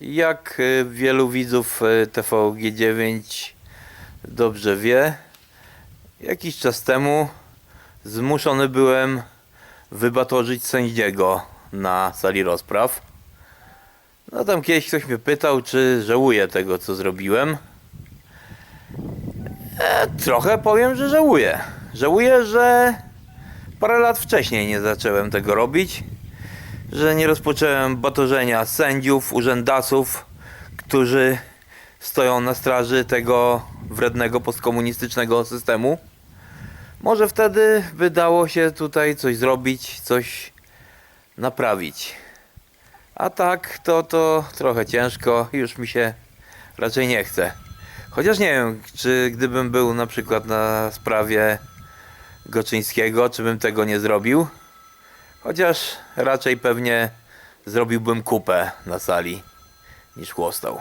Jak y, wielu widzów y, TVG9 dobrze wie, jakiś czas temu zmuszony byłem wybatorzyć sędziego na sali rozpraw. No tam kiedyś ktoś mnie pytał, czy żałuję tego, co zrobiłem. E, trochę powiem, że żałuję. Żałuję, że parę lat wcześniej nie zacząłem tego robić, że nie rozpocząłem batorzenia sędziów, urzędasów, którzy stoją na straży tego wrednego postkomunistycznego systemu. Może wtedy by dało się tutaj coś zrobić, coś naprawić. A tak, to to trochę ciężko, już mi się raczej nie chce. Chociaż nie wiem, czy gdybym był na przykład na sprawie Goczyńskiego, czy bym tego nie zrobił. Chociaż raczej pewnie zrobiłbym kupę na sali niż chłostał.